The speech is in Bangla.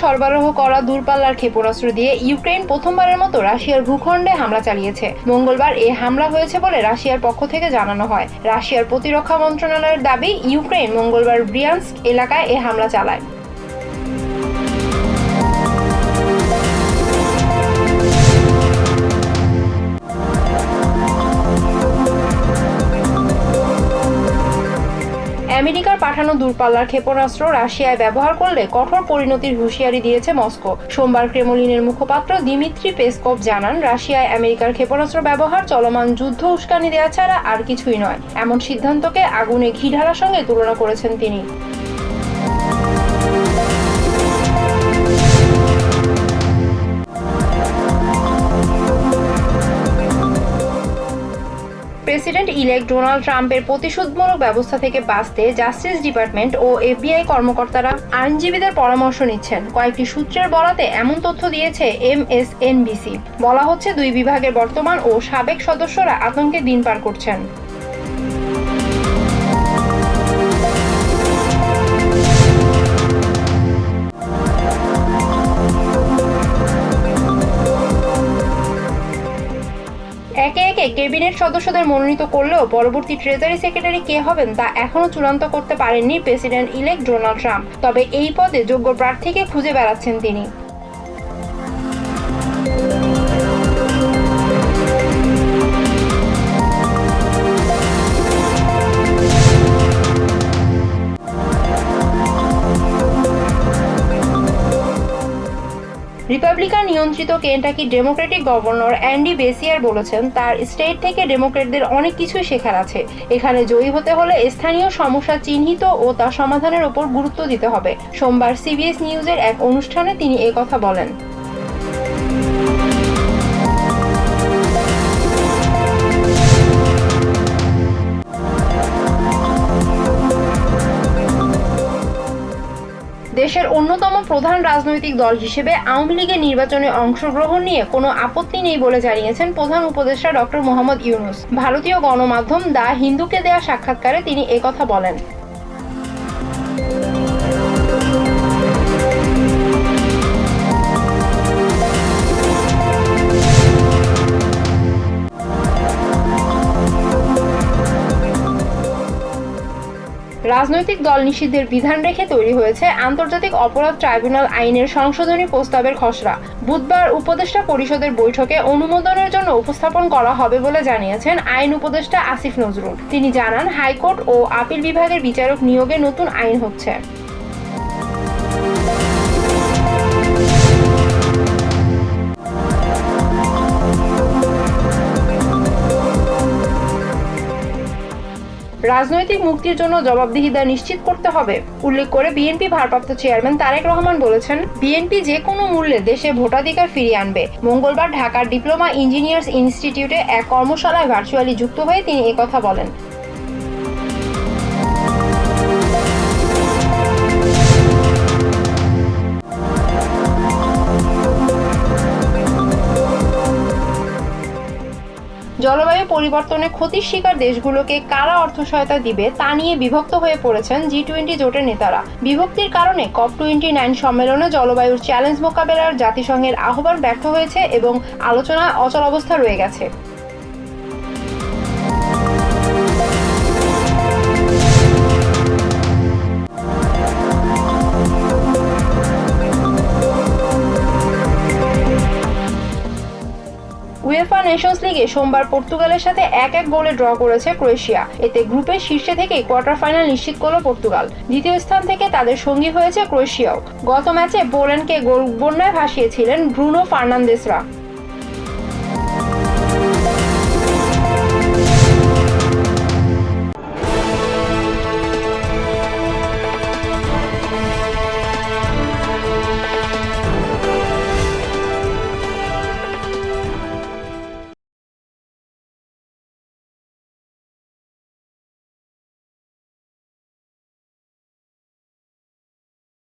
সরবরাহ করা দূরপাল্লার ক্ষেপণাস্ত্র দিয়ে ইউক্রেন প্রথমবারের মতো রাশিয়ার ভূখণ্ডে হামলা চালিয়েছে। মঙ্গলবার এ হামলা হয়েছে বলে রাশিয়ার পক্ষ থেকে জানানো হয়। রাশিয়ার প্রতিরক্ষা মন্ত্রণালয়ের দাবি ইউক্রেন মঙ্গলবার ব্রিয়ান্স এলাকায় এ হামলা চালায়। আমেরিকার পাঠানো দূরপাল্লার ক্ষেপণাস্ত্র রাশিয়ায় ব্যবহার করলে কঠোর পরিণতির হুঁশিয়ারি দিয়েছে মস্কো। সোমবার ক্রেমলিনের মুখপাত্র দিমিত্রি পেসকভ জানান, রাশিয়ায় আমেরিকার ক্ষেপণাস্ত্র ব্যবহার চলমান যুদ্ধ উস্কানি দেওয়া ছাড়া আর কিছুই নয়। এমন সিদ্ধান্তকে আগুনে ঘি ঢালার সঙ্গে তুলনা করেছেন তিনি। প্রেসিডেন্ট ইলেক্ট ডোনাল্ড ট্রাম্পের প্রতিশোধমূলক ব্যবস্থা থেকে বাঁচতে জাস্টিস ডিপার্টমেন্ট ও এফবিআই কর্মকর্তারা আইনজীবীদের পরামর্শ নিচ্ছেন। কয়েকটি সূত্রের বরাতে এমন তথ্য দিয়েছে এমএসএনবিসি। বলা হচ্ছে, দুই বিভাগের বর্তমান ও সাবেক সদস্যরা আতঙ্কে দিন পার করছেন। একে ক্যাবিনেট সদস্যদের মনোনীত করলেও পরবর্তী ট্রেজারি সেক্রেটারি কে হবেন তা এখনও চূড়ান্ত করতে পারেননি প্রেসিডেন্ট ইলেক্ট ডোনাল্ড ট্রাম্প। তবে এই পদে যোগ্য প্রার্থীকে খুঁজে বেড়াচ্ছেন তিনি। রিপাবলিকান নিয়ন্ত্রিত Kentucky Democratic governor Andy Beshear বলেছেন, তার স্টেট থেকে ডেমোক্রেটদের অনেক কিছুই শেখার আছে। এখানে জয়ী হতে হলে স্থানীয় সমস্যা চিহ্নিত ও তা সমাধানের ওপর গুরুত্ব দিতে হবে। সোমবার সিবিএস নিউজের এক অনুষ্ঠানে তিনি কথা বলেন। দেশের অন্যতম প্রধান রাজনৈতিক দল হিসেবে আওয়ামী লীগের নির্বাচনে অংশগ্রহণ নিয়ে কোনো আপত্তি নেই বলে জানিয়েছেন প্রধান উপদেষ্টা ডক্টর মোহাম্মদ ইউনুস। ভারতীয় গণমাধ্যম দা হিন্দুকে দেয়া সাক্ষাৎকারে তিনি একথা বলেন। রাজনৈতিক দল নিষিদ্ধের বিধান রেখে তৈরি হয়েছে আন্তর্জাতিক অপরাধ ট্রাইব্যুনাল আইনের সংশোধনী প্রস্তাবের খসড়া। বুধবার উপদেষ্টা পরিষদের বৈঠকে অনুমোদনের জন্য উপস্থাপন করা হবে বলে জানিয়েছেন আইন উপদেষ্টা আসিফ নজরুল। তিনি জানান, হাইকোর্ট ও আপিল বিভাগের বিচারক নিয়োগে নতুন আইন হচ্ছে। রাজনৈতিক মুক্তির জন্য জবাবদিহিতা নিশ্চিত করতে হবে। উল্লেখ করে বিএনপি ভারপ্রাপ্ত চেয়ারম্যান তারেক রহমান বলেছেন, বিএনপি যে কোনো মূল্যে দেশে ভোটাধিকার ফিরিয়ে আনবে। মঙ্গলবার ঢাকার ডিপ্লোমা ইঞ্জিনিয়ার্স ইনস্টিটিউটে এক কর্মশালায় ভার্চুয়ালি যুক্ত হয়ে তিনি একথা বলেন। পরিবর্তনে ক্ষতির শিকার দেশগুলোকে কারা অর্থ সহায়তা দিবে তা নিয়ে বিভক্ত হয়ে পড়েছেন জি টোয়েন্টি জোটের নেতারা। বিভক্তির কারণে কপ টোয়েন্টি নাইন সম্মেলনে জলবায়ুর চ্যালেঞ্জ মোকাবেলার জাতিসংঘের আহ্বান ব্যর্থ হয়েছে এবং আলোচনা অচল অবস্থা রয়ে গেছে। নেশনস লিগে সোমবার পর্তুগালের সাথে এক এক গোলে ড্র করেছে ক্রোয়েশিয়া। এতে গ্রুপের শীর্ষে থেকে কোয়ার্টার ফাইনাল নিশ্চিত করল পর্তুগাল। দ্বিতীয় স্থান থেকে তাদের সঙ্গী হয়েছে ক্রোয়েশিয়াও। গত ম্যাচে পোল্যান্ডকে গোল বন্যায় ভাসিয়েছিলেন ব্রুনো ফার্নান্দেসরা।